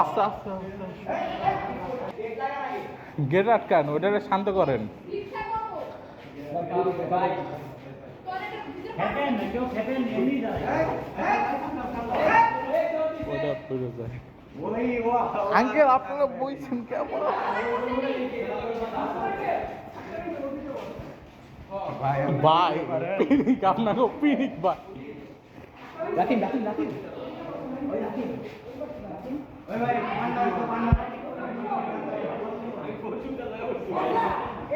আস্তে আস্তে গেট আটকান ওটাকে শান্ত করেন। আঙ্কেল আপনারা বইছেন কেমন? ভাই পিনিক আপনাকে পিনিক ভাই। রাখিন রাখিন রাখিন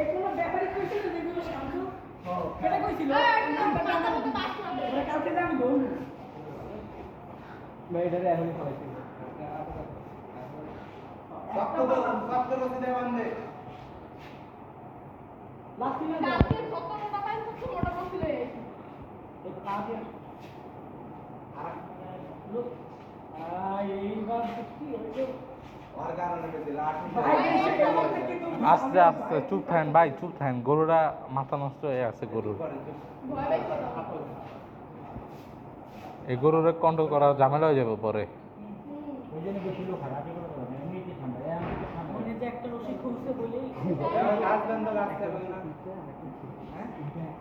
যেগুলো শান্ত? এটা কইছিল? ওরা কালকে যে আমি ধরুন ভাই এটারে এখনই খাওয়াইছি লাস্ট দিনে এইবার কি হইল আস্তে আস্তে চুপ থাকেন ভাই চুপ থাকেন গরুরা মাথা নষ্ট হয়ে আছে গরুর। এই গরুরে কন্ট্রোল করা ঝামেলা হয়ে যাবে পরে।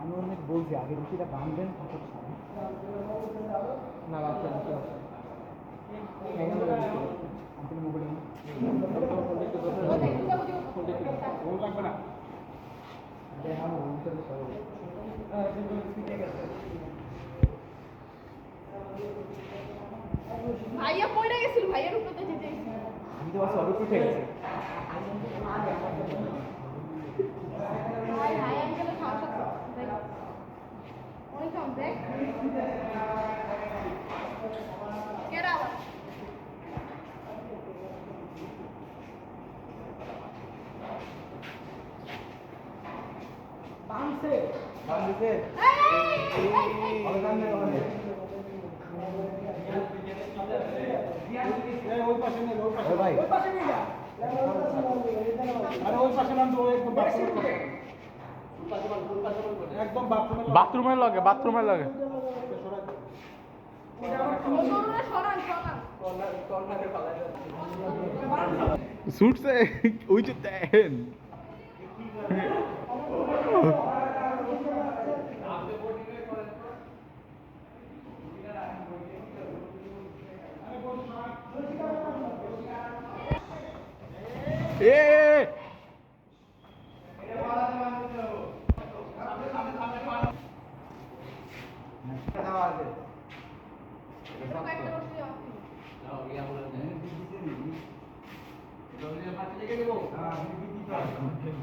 আমি অনেক বলছি আগে রুটিটা বাঁধবেন না ভাইয়া পড়ে গেছিল, ভাইয়ের উপরে যেতে আমি তো সব উঠে গেছে। দেখ কেডা এই, এই, এই, এই, ভাই ওই পাশে নিয়ে যা আরে ওই পাশে নাম তো একদম বাথরুমে একদম বাথরুমে বাথরুমের লগে। বাথরুমের লগে ছুটছে ওই যে দেন। এ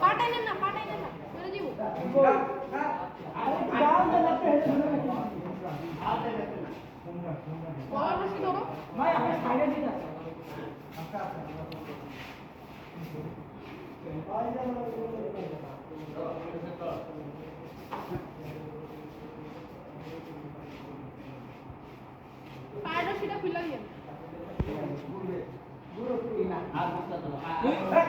পাটাই নেন না। পাটাই না খুলে দিয়ে এটা